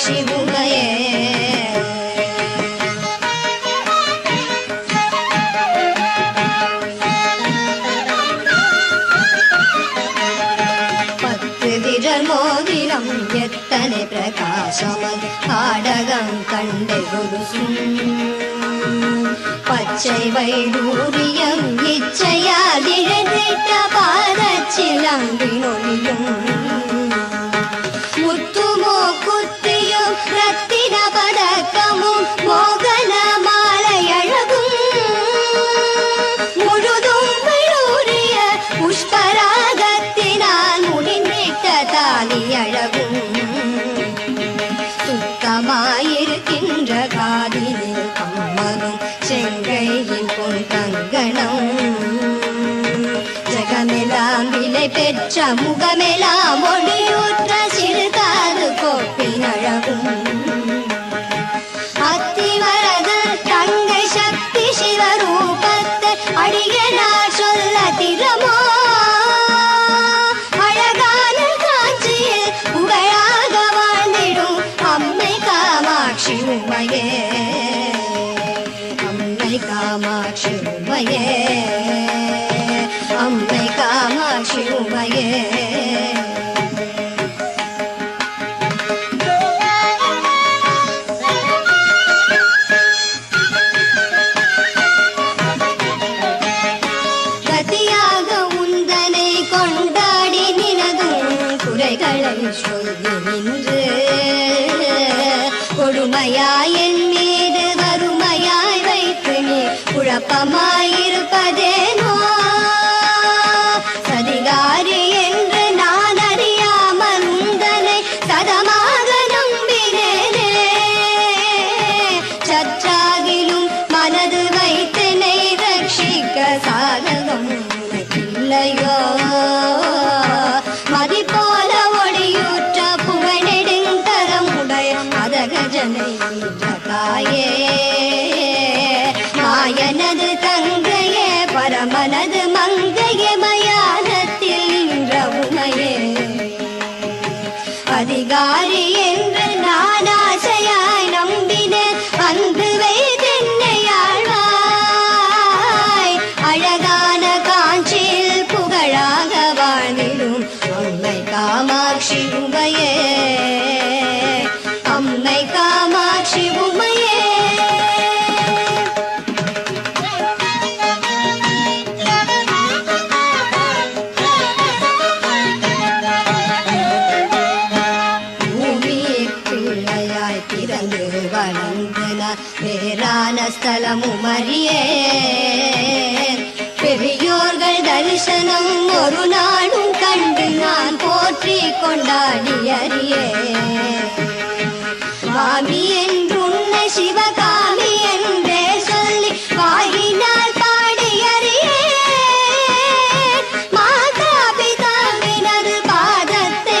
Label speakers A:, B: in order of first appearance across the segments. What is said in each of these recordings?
A: ಶಿವುಮಯೇ மோதிரம் எத்தனை பிரகாசமது பாடகம் கண்டை கொலுசும் பச்சை வைடூரியம் இச்சையால் இழந்திட்ட பாதச்சிலம்பினொலியும் முகமெலாம் ஒளியூற்ற சிறுகாது கோப்பின் அழகும் அத்திவரது தங்கை சக்தி சிவரூபத்தை அடிகளார் சொல்ல திறமோ? அழகான காட்சியில் புகழாக வாழ்ந்திடும் அம்மை காமாட்சி உமையே. அம்மை காமாட்சி உமையே. குழப்பமாயிருப்பதே கொண்டாடியறியே. சுவாமி என்றுன்னை சிவகாமி என்றே சொல்லி வாயினால் பாடியறியே. மாதா பிதாவினது பாதத்தை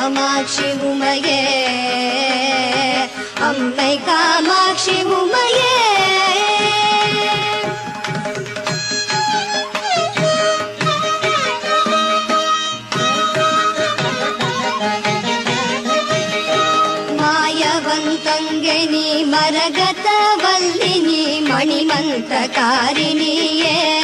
A: காமாட்சி உமையே அம்மை காமாட்சி உமையே. மாயவந்தங்கனி மரகத வல்லினி மணிமந்த காரிணியே.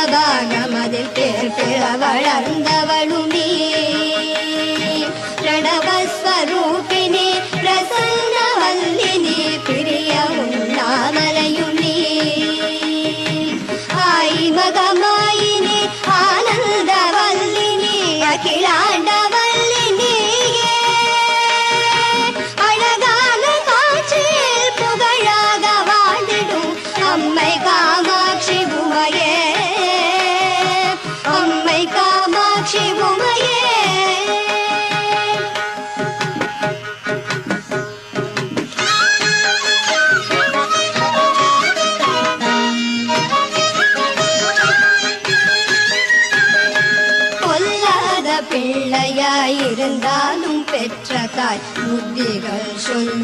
A: மனதாக மதில் கேட்டு வளர்ந்தவள்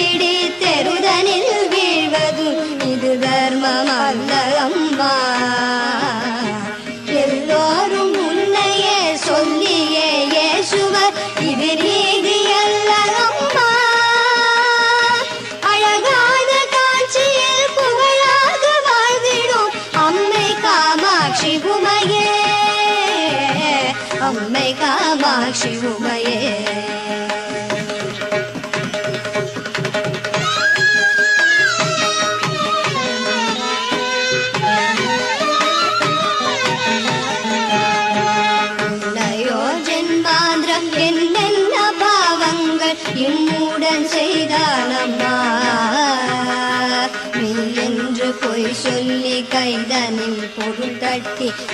A: பிடித்தெருதனில் வீழ்வதும் இது தர்மம் அல்ல அம்மா.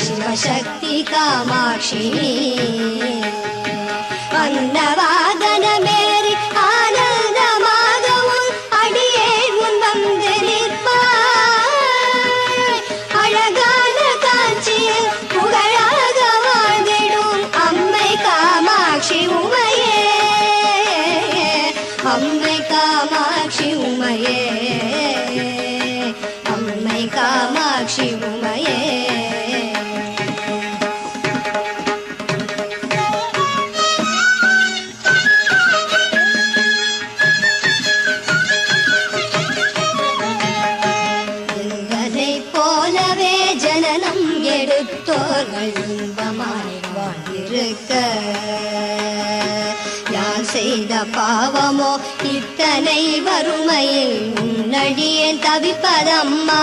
A: शिवशक्ति कामाक्षिणी। अन्न இன்பமாய் இன்பமாய் வாழ்ந்திருக்க யான் செய்த பாவமோ இத்தனை வறுமையில் உன்னடியே தவிப்பதம்மா.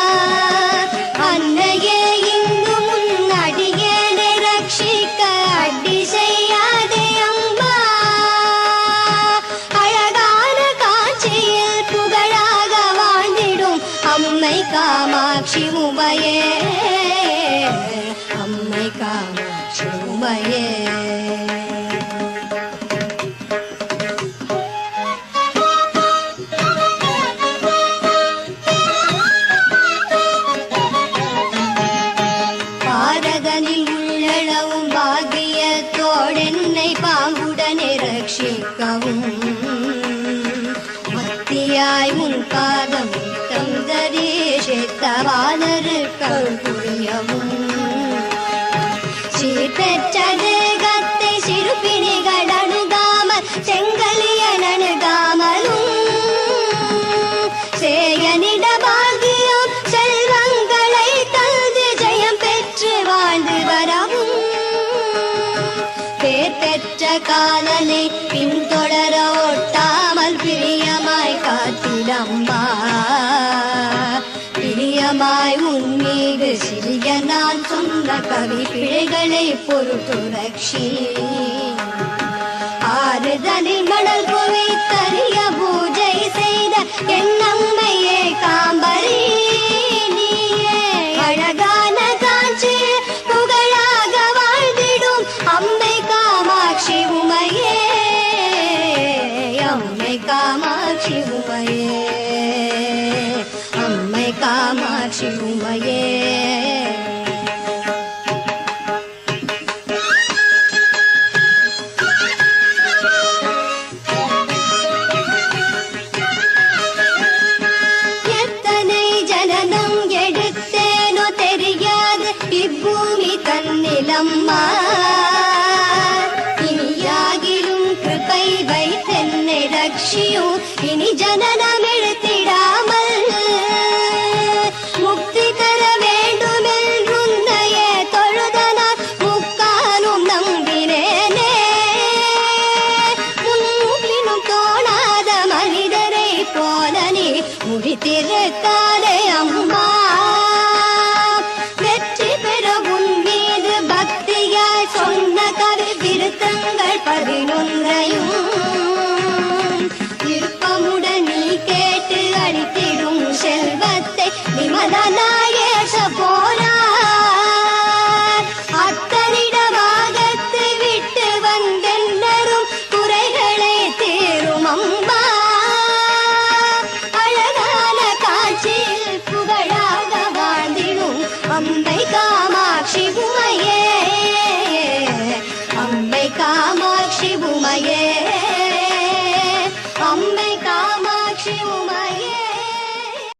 A: மறக்கவும் மத்தியாய் முன் मत्यायङ्कादं कं दरीशवानृकम् பாவி பிழைகளை பொருட்டு ரக்ஷி ஆறுதனை மணல் குவித்தறிய பூஜை செய்த என்னம்மையே காம்பரி. அழகான காட்சி புகழாக வாழ்ந்திடும் அம்மை காமாட்சி உமையே. அம்மை காமாட்சி உமையே. இனி ஜனனம் எடுத்திடாமல்